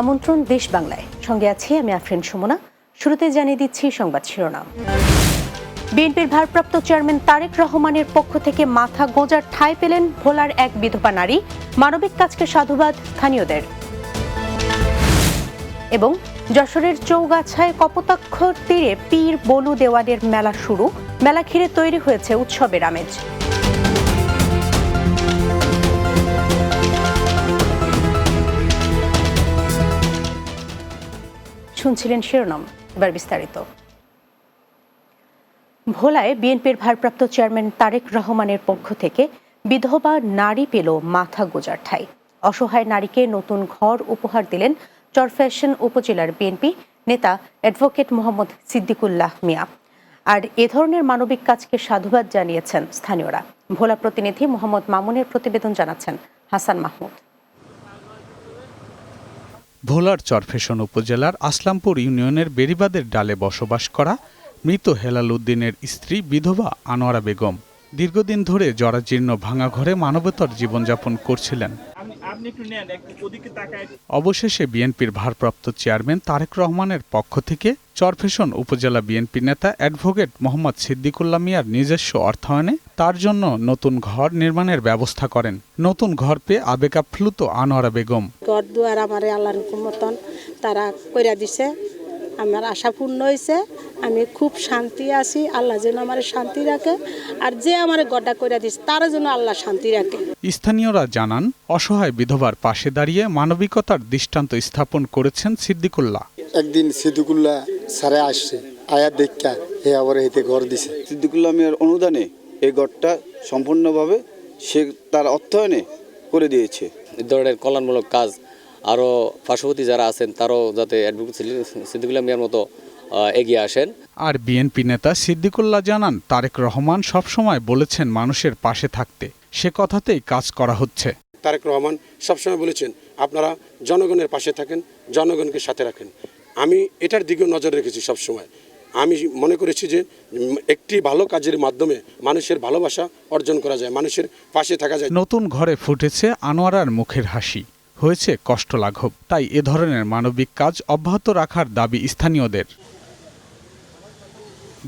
আমন্ত্রণ দেশ বাংলায়। সঙ্গে আছি আমি আফরিন সুমনা। শুরুতে জানিয়ে দিচ্ছি সংবাদ শিরোনাম। বিএনপির ভারপ্রাপ্ত চেয়ারম্যান তারেক রহমানের পক্ষ থেকে মাথা গোঁজার ঠাঁই পেলেন ভোলার এক বিধবা নারী। মানবিক কাজকে সাধুবাদ স্থানীয়দের। এবং যশোরের চৌগাছায় কপোতাক্ষর তীরে পীর বলু দেওয়ানের মেলা শুরু। মেলা ঘিরে তৈরি হয়েছে উৎসবের আমেজ। শুনছিলেন শিরোনাম, এবার বিস্তারিত। ভোলায় বিএনপির ভারপ্রাপ্ত চেয়ারম্যান তারেক রহমানের পক্ষ থেকে বিধবা নারী পেল মাথা গোজার ঠাই। অসহায় নারীকে নতুন ঘর উপহার দিলেন চরফ্যাশন উপজেলার বিএনপি নেতা অ্যাডভোকেট মোহাম্মদ সিদ্দিকুল্লাহ মিয়া। আর এ ধরনের মানবিক কাজকে সাধুবাদ জানিয়েছেন স্থানীয়রা। ভোলা প্রতিনিধি মোহাম্মদ মামুনের প্রতিবেদন জানাচ্ছেন হাসান মাহমুদ। ভোলার চরফেশন উপজেলার আসলামপুর ইউনিয়নের বেরিবাদের ডালে বসবাস করা মৃত হেলাল উদ্দিনের স্ত্রী বিধবা আনোয়ারা বেগম দীর্ঘদিন ধরে জরাজীর্ণ ভাঙা ঘরে মানবতর জীবনযাপন করছিলেন। আপনি আপনি একটু নেন একটু ওদিকে তাকায়। অবশেষে বিএনপির ভারপ্রাপ্ত চেয়ারম্যান তারেক রহমানের পক্ষ থেকে চরফেশন উপজেলা বিএনপি নেতা অ্যাডভোকেট মোহাম্মদ সিদ্দিকুল্লা মিয়ার নিজস্ব অর্থায়নে তার জন্য নতুন ঘর নির্মাণের ব্যবস্থা করেন। নতুন ঘর পেয়ে আবেগাপ্লুত আনোয়ারা বেগম। ঘর দুয়ার আমার আল্লাহর মতন তারা কইরা দিছে। আমার আশা পূর্ণ হয়েছে। আমি খুব শান্তি আছি আল্লাহ যেন আমার শান্তি রাখে। আর যে আমার গড্ডা কইরা দিছে তারও যেন আল্লাহ শান্তি রাখে। স্থানীয়রা জানান অসহায় বিধবার পাশে দাঁড়িয়ে মানবিকতার দৃষ্টান্ত স্থাপন করেছেন সিদ্দিকুল্লাহ। একদিন সিদ্দিকুল্লাহ স্যারে আসছে আয়া দেখা হে আবার এতে ঘর দিছে। সিদ্দিকুল্লাহ মিয়ার অনুদানে এই গড়টা সম্পূর্ণভাবে সে তার অর্থায়নে করে দিয়েছে। এই ধরনের কল্যাণমূলক কাজ আরও পার্শ্ববর্তী যারা আছেন তারাও যাতে অ্যাডভোকেট সিদ্দিকুল্লাহ মিয়ার মতো এগিয়ে আসেন। আর বিএনপি নেতা সিদ্দিকুল্লাহ জানান তারেক রহমান সবসময় বলেছেন মানুষের পাশে থাকতে। সে কথাতেই কাজ করা হচ্ছে। তারেক রহমান সবসময় বলেছেন আপনারা জনগণের পাশে থাকেন জনগণকে সাথে রাখেন। আমি এটার দিকেও নজর রেখেছি সবসময়। আমি মনে করেছি যে একটি ভালো কাজের মাধ্যমে মানুষের ভালোবাসা অর্জন করা যায় মানুষের পাশে থাকা যায়। নতুন ঘরে ফুটেছে আনোয়ারার মুখের হাসি। হয়েছে কষ্ট লাঘব তাই এ ধরনের মানবিক কাজ অব্যাহত রাখার দাবি স্থানীয়দের।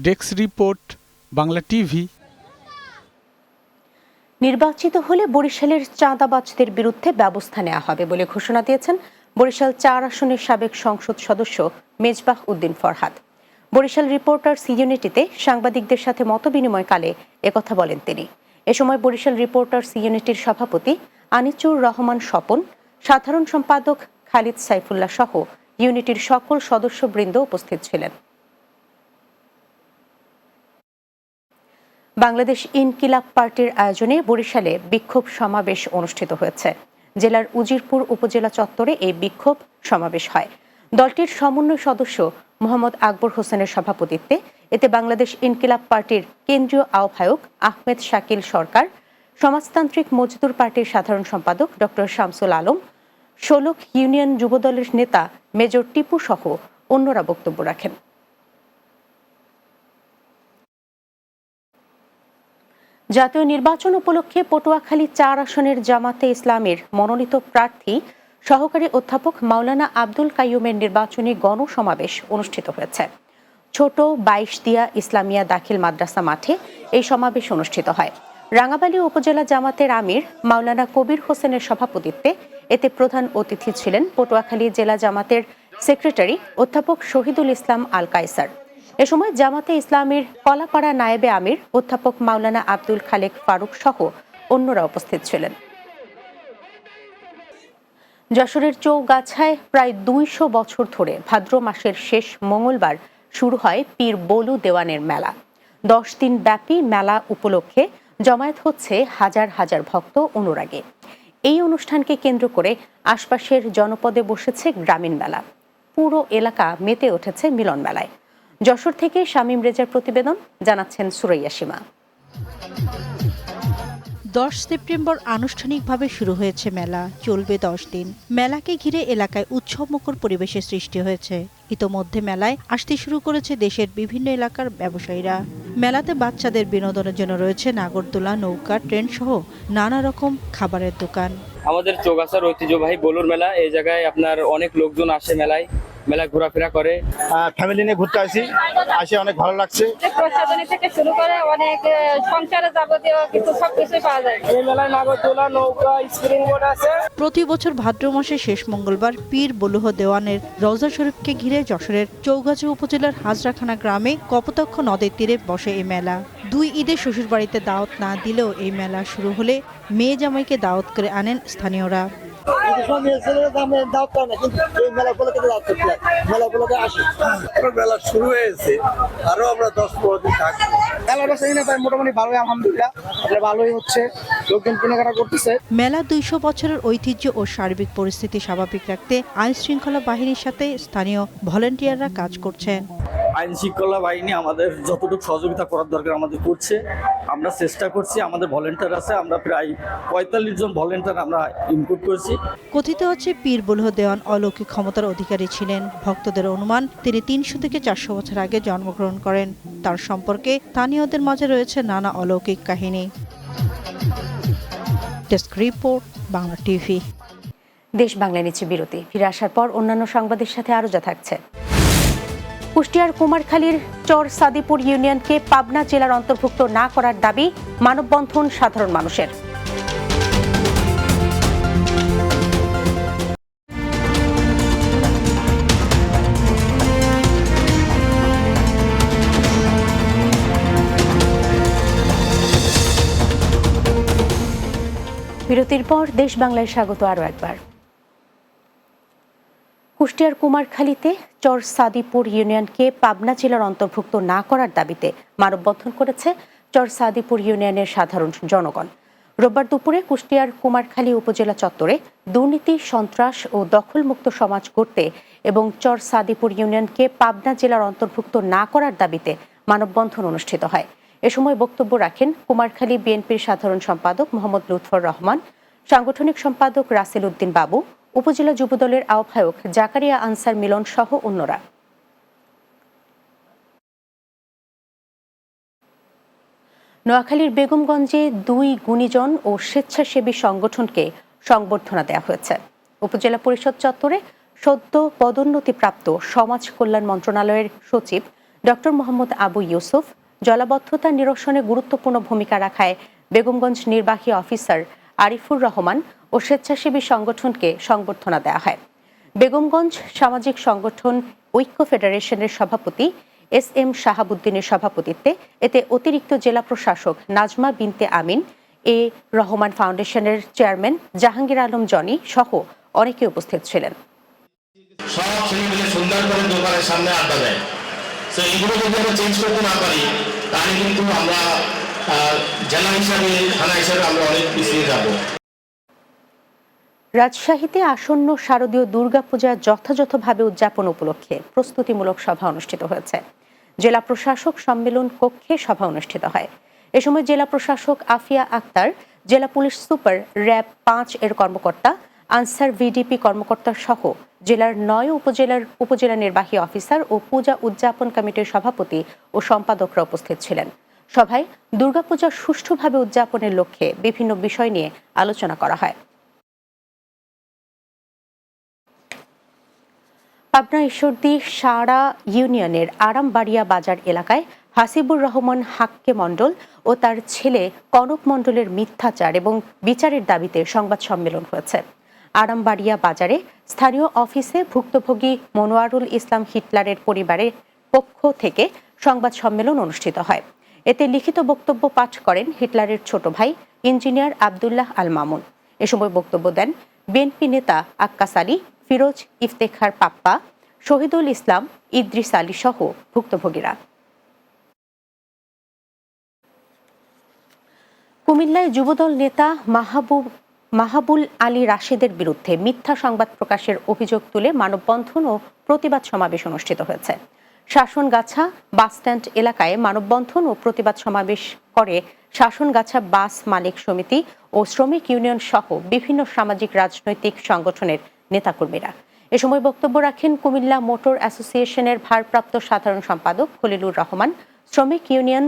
Desk report, Bangla TV. নির্বাচিত হলে বরিশালের চাঁদাবাজদের বিরুদ্ধে ব্যবস্থা নেওয়া হবে বলে ঘোষণা দিয়েছেন বরিশাল চার আসনের সাবেক সংসদ সদস্য মেজবাহ উদ্দিন ফরহাদ। বরিশাল রিপোর্টার্স ইউনিটিতে সাংবাদিকদের সাথে মতবিনিময়কালে একথা বলেন তিনি। এ সময় বরিশাল রিপোর্টার্স ইউনিটির সভাপতি আনিচুর রহমান স্বপন সাধারণ সম্পাদক খালিদ সাইফুল্লাহ সহ ইউনিটির সকল সদস্যবৃন্দ উপস্থিত ছিলেন। বাংলাদেশ ইনকিলাব পার্টির আয়োজনে বরিশালে বিক্ষোভ সমাবেশ অনুষ্ঠিত হয়েছে। জেলার উজিরপুর উপজেলা চত্বরে এই বিক্ষোভ সমাবেশ হয়। দলটির সমন্বয় সদস্য মোহাম্মদ আকবর হোসেনের সভাপতিত্বে এতে বাংলাদেশ ইনকিলাব পার্টির কেন্দ্রীয় আহ্বায়ক আহমেদ শাকিল সরকার সমাজতান্ত্রিক মজদুর পার্টির সাধারণ সম্পাদক ডক্টর শামসুল আলম, ষোলক ইউনিয়ন যুবদলের নেতা মেজর টিপু সহ অন্যরা বক্তব্য রাখেন। জাতীয় নির্বাচন উপলক্ষে পটুয়াখালী চার আসনের জামাতে ইসলামের মনোনীত প্রার্থী সহকারী অধ্যাপক মাওলানা আব্দুল কাইয়ুমের নির্বাচনী গণসমাবেশ অনুষ্ঠিত হয়েছে। ছোট বাইশ দিয়া ইসলামিয়া দাখিল মাদ্রাসা মাঠে এই সমাবেশ অনুষ্ঠিত হয়। রাঙাবালী উপজেলা জামাতের আমির মাওলানা কবির হোসেনের সভাপতিত্বে এতে প্রধান অতিথি ছিলেন পটুয়াখালী জেলা জামাতের সেক্রেটারি অধ্যাপক শহীদুল ইসলাম আল কায়সার এ সময় জামাতে ইসলামের কলাপাড়া নায়েবে আমির, অধ্যাপক মাওলানা আব্দুল খালেক ফারুক সহ অন্যরা উপস্থিত ছিলেন। যশোরের চৌগাছায় প্রায় দুইশো বছর ধরে ভাদ্র মাসের শেষ মঙ্গলবার শুরু হয় পীর বলু দেওয়ানের মেলা। দশ দিন ব্যাপী মেলা উপলক্ষে জমায়েত হচ্ছে হাজার হাজার ভক্ত অনুরাগে। এই অনুষ্ঠানকে কেন্দ্র করে আশপাশের জনপদে বসেছে গ্রামীণ মেলা। পুরো এলাকা মেতে উঠেছে মিলন মেলায়। যশোর থেকে শামীম রেজার প্রতিবেদন, জানাচ্ছেন সুরাইয়া সীমা। দশ সেপ্টেম্বর আনুষ্ঠানিকভাবে শুরু হয়েছে মেলা। চলবে দশ দিন। মেলাকে ঘিরে এলাকায় উৎসবমুখর পরিবেশের সৃষ্টি হয়েছে। ইতোমধ্যে মেলায় আসতে শুরু করেছে দেশের বিভিন্ন এলাকার ব্যবসায়ীরা। মেলাতে বাচ্চাদের বিনোদনের জন্য রয়েছে নাগরদোলা, নৌকা, ট্রেন সহ নানা রকম খাবারের দোকান। আমাদের চৌগাছার ঐতিহ্যবাহী বলুর মেলা, এই জায়গায় আপনার অনেক লোকজন আসে মেলায়। মেলায় ঘোরাফেরা করে। ফ্যামিলি নিয়ে ঘুরতে আসি। আসে অনেক ভালো লাগছে। প্রসাধনী থেকে শুরু করে অনেক সংসারে যাবতীয় কিছু সবকিছুই পাওয়া যায়। এই মেলায় নাগরদোলা নৌকা স্প্রিং বোর্ড আছে। প্রতি বছর ভাদ্র মাসের শেষ মঙ্গলবার পীর বলুহ দেওয়ানের রওজা শরীফকে ঘিরে যশোরের চৌগাছা উপজেলার হাজরাখানা গ্রামে কপোতাক্ষ নদের তীরে বসে এই মেলা। দুই ঈদে শ্বশুরবাড়িতে দাওয়াত না দিলেও এই মেলা শুরু হলে মেয়ে জামাইকে দাওয়াত করে আনেন স্থানীয়রা। মেলা শুরু হয়েছে আরও আমরা দশ পনেরো দিন থাকব। মেলাটা সেই না তাই মোটামুটি ভালোই আলহামদুলিল্লাহ। আপনার ভালোই হচ্ছে লোকজন কেনাকাটা করতেছে। মেলা দুইশো বছরের ঐতিহ্য ও সার্বিক পরিস্থিতি স্বাভাবিক রাখতে আইন শৃঙ্খলা বাহিনীর সাথে স্থানীয় ভলেন্টিয়াররা কাজ করছেন আইন শৃঙ্খলা বাহিনী আমাদের যতটুকু সহযোগিতা করার দরকার আমাদের করছে। আমরা চেষ্টা করছি আমাদের ভলেন্টিয়ার আছে আমরা প্রায় পঁয়তাল্লিশ জন ভলেন্টিয়ার আমরা ইনপুট করছি। কথিত হচ্ছে পীর বলহ দেওয়ান অলৌকিক ক্ষমতার অধিকারী ছিলেন। ভক্তদের অনুমান তিনি তিনশো থেকে চারশো বছর আগে জন্মগ্রহণ করেন। তার সম্পর্কে স্থানীয়দের মাঝে রয়েছে নানা অলৌকিক কাহিনী। Desk report Bangla TV. দেশ বাংলা নিচ্ছে বিরতি। ফিরে আসার পর অন্যান্য সংবাদের সাথে আরও যা থাকছে। কুষ্টিয়ার কুমারখালীর চর সাদিপুর ইউনিয়নকে পাবনা জেলার অন্তর্ভুক্ত না করার দাবি মানববন্ধন সাধারণ মানুষের। বিরতির পর দেশ বাংলায় স্বাগত আরও একবার। কুষ্টিয়ার কুমারখালীতে চর সাদিপুর ইউনিয়নকে পাবনা জেলার অন্তর্ভুক্ত না করার দাবিতে মানববন্ধন করেছে চর সাদিপুর ইউনিয়নের সাধারণ জনগণ। রোববার দুপুরে কুষ্টিয়ার কুমারখালী উপজেলা চত্বরে দুর্নীতি, সন্ত্রাস ও দখলমুক্ত সমাজ গড়তে এবং চর সাদিপুর ইউনিয়নকে পাবনা জেলার অন্তর্ভুক্ত না করার দাবিতে মানববন্ধন অনুষ্ঠিত হয়। এ সময় বক্তব্য রাখেন কুমারখালী বিএনপির সাধারণ সম্পাদক মোহাম্মদ লুৎফর রহমান, সাংগঠনিক সম্পাদক রাসেল উদ্দিন বাবু উপজেলা যুবদলের আহ্বায়ক জাকারিয়া আনসার মিলন সহ অন্যরা। নোয়াখালীর বেগমগঞ্জে দুই গুণীজন ও স্বেচ্ছাসেবী সংগঠনকে সংবর্ধনা দেওয়া হয়েছে। উপজেলা পরিষদ চত্বরে সদ্য পদোন্নতিপ্রাপ্ত সমাজ কল্যাণ মন্ত্রণালয়ের সচিব ডক্টর মোহাম্মদ আবু ইউসুফ জলাবদ্ধতা নিরসনে গুরুত্বপূর্ণ ভূমিকা রাখায় বেগমগঞ্জ নির্বাহী অফিসার আরিফুর রহমান ও স্বেচ্ছাসেবী সংগঠনকে সংবর্ধনা দেওয়া হয়। বেগমগঞ্জ সামাজিক সংগঠন ঐক্য ফেডারেশনের সভাপতি এস এম শাহাবুদ্দিনের সভাপতিত্বে এতে অতিরিক্ত জেলা প্রশাসক নাজমা বিনতে আমিন, এ রহমান ফাউন্ডেশনের চেয়ারম্যান জাহাঙ্গীর আলম জনি সহ অনেকে উপস্থিত ছিলেন। সব সামনে আড্ডা দেয়। এগুলো যদি আমরা চেঞ্জ করতে না পারি, তাহলে কিন্তু আমরা জেলা হিসাবে, থানা হিসাবে আমরা অনেক পিছিয়ে যাব। রাজশাহীতে আসন্ন শারদীয় দুর্গাপূজা যথাযথভাবে উদযাপন উপলক্ষে প্রস্তুতিমূলক সভা অনুষ্ঠিত হয়েছে। জেলা প্রশাসক সম্মেলন কক্ষে সভা অনুষ্ঠিত হয়। এ সময় জেলা প্রশাসক আফিয়া আক্তার, জেলা পুলিশ সুপার র্যাব পাঁচ এর কর্মকর্তা, আনসার ভিডিপি কর্মকর্তা সহ জেলার নয় উপজেলার, উপজেলা নির্বাহী অফিসার ও পূজা উদযাপন কমিটির সভাপতি ও সম্পাদকরা উপস্থিত ছিলেন। সভায় দুর্গাপূজা সুষ্ঠুভাবে উদযাপনের লক্ষ্যে বিভিন্ন বিষয় নিয়ে আলোচনা করা হয়। পাবনা ঈশ্বরদী সারা ইউনিয়নের আরামবাড়িয়া বাজার এলাকায় হাসিবুর রহমান হাক্কে মণ্ডল ও তার ছেলে কনক মণ্ডলের মিথ্যাচার এবং বিচারের দাবিতে সংবাদ সম্মেলন হয়েছে। আরামবাড়িয়া বাজারে স্থানীয় অফিসে ভুক্তভোগী মনোয়ারুল ইসলাম হিটলারের পরিবারের পক্ষ থেকে সংবাদ সম্মেলন অনুষ্ঠিত হয়। এতে লিখিত বক্তব্য পাঠ করেন হিটলারের ছোট ভাই ইঞ্জিনিয়ার আবদুল্লাহ আল মামুন। এ সময় বক্তব্য দেন বিএনপি নেতা আক্কাস আলী, ফিরোজ ইফতেখার পাপ্পা, শহীদুল ইসলাম, ইদ্রিস আলী সহ ভুক্তভোগীরা। কুমিল্লায় যুবদল নেতা মাহবুব, মাহাবুল আলী রাশেদের বিরুদ্ধে মিথ্যা সংবাদ প্রকাশের অভিযোগ তুলে মানববন্ধন ও প্রতিবাদ সমাবেশ অনুষ্ঠিত হয়েছে। শাসনগাছা বাসস্ট্যান্ড এলাকায় মানববন্ধন ও প্রতিবাদ সমাবেশ করে শাসনগাছা বাস মালিক সমিতি ও শ্রমিক ইউনিয়ন সহ বিভিন্ন সামাজিক রাজনৈতিক সংগঠনের নেতাকর্মীরা। এ সময় বক্তব্য রাখেন কুমিল্লা মোটর অ্যাসোসিয়েশনের ভারপ্রাপ্ত সাধারণ সম্পাদক খলিলুর রহমান, শ্রমিক ইউনিয়ন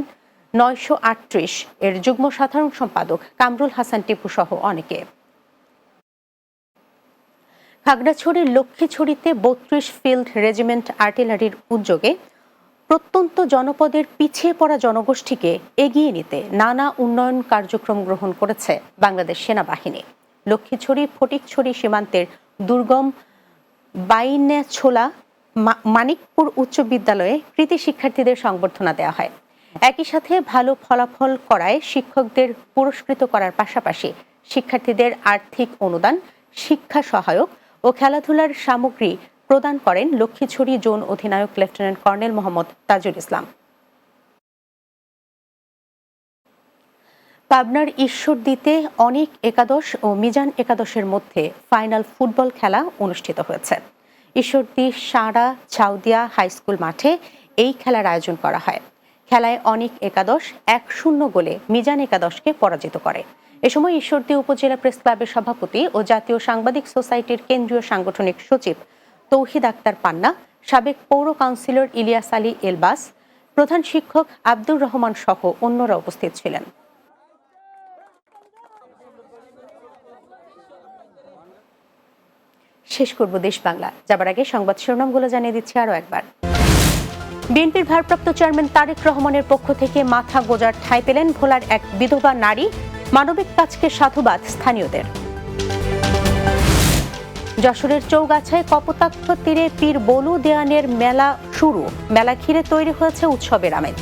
নয়শো আটত্রিশ এর যুগ্ম সাধারণ সম্পাদক কামরুল হাসান টিপু সহ অনেকে। খাগড়াছড়ির লক্ষ্মীছড়িতে বত্রিশ ফিল্ড রেজিমেন্ট আর্টিলারির উদ্যোগে প্রত্যন্ত জনপদের পিছিয়ে পড়া জনগোষ্ঠীকে এগিয়ে নিতে নানা উন্নয়ন কার্যক্রম গ্রহণ করেছে বাংলাদেশ সেনাবাহিনী। লক্ষ্মীছড়ি, ফটিকছড়ি সীমান্তের দুর্গম বাইনেছোলা মানিকপুর উচ্চ বিদ্যালয়ে কৃতি শিক্ষার্থীদের সংবর্ধনা দেওয়া হয়। একই সাথে ভালো ফলাফল করায় শিক্ষকদের পুরস্কৃত করার পাশাপাশি শিক্ষার্থীদের আর্থিক অনুদান, শিক্ষা সহায়ক ও খেলাধুলার সামগ্রী প্রদান করেন লক্ষ্মীছড়ি জোন অধিনায়ক লেফটেন্যান্ট কর্নেল মোহাম্মদ তাজুল ইসলাম। পাবনার ঈশ্বরদীতে অনেক একাদশ ও মিজান একাদশের মধ্যে ফাইনাল ফুটবল খেলা অনুষ্ঠিত হয়েছে। ঈশ্বরদী সারা ছাউদিয়া হাই স্কুল মাঠে এই খেলার আয়োজন করা হয়। খেলায় অনেক একাদশ এক শূন্য গোলে মিজান একাদশকে পরাজিত করে। এ সময় ঈশ্বরদী উপজেলা প্রেস ক্লাবের সভাপতি ও জাতীয় সাংবাদিক সোসাইটির কেন্দ্রীয় সাংগঠনিক সচিব তৌহিদ আক্তার পান্না, সাবেক পৌর কাউন্সিলর ইলিয়াস আলী এলবাস, প্রধান শিক্ষক আব্দুর রহমান সহ অন্যরা উপস্থিত ছিলেন। শেষ করব দেশ বাংলা। যাবার আগে সংবাদ শিরোনামগুলো জানিয়ে দিচ্ছি আরও একবার। বিএনপির ভারপ্রাপ্ত চেয়ারম্যান তারেক রহমানের পক্ষ থেকে মাথা গোজার ঠাঁই পেলেন ভোলার এক বিধবা নারী। মানবিক কাজকে সাধুবাদ স্থানীয়দের। যশোরের চৌগাছায় কপোতাক্ষ তীরে পীর বলু দেয়ানের মেলা শুরু। মেলা ঘিরে তৈরি হয়েছে উৎসবের আমেজ।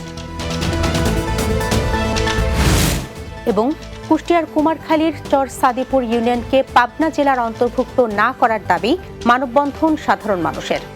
এবং কুষ্টিয়ার কুমারখালীর চর সাদিপুর ইউনিয়নকে পাবনা জেলার অন্তর্ভুক্ত না করার দাবি মানববন্ধন সাধারণ মানুষের।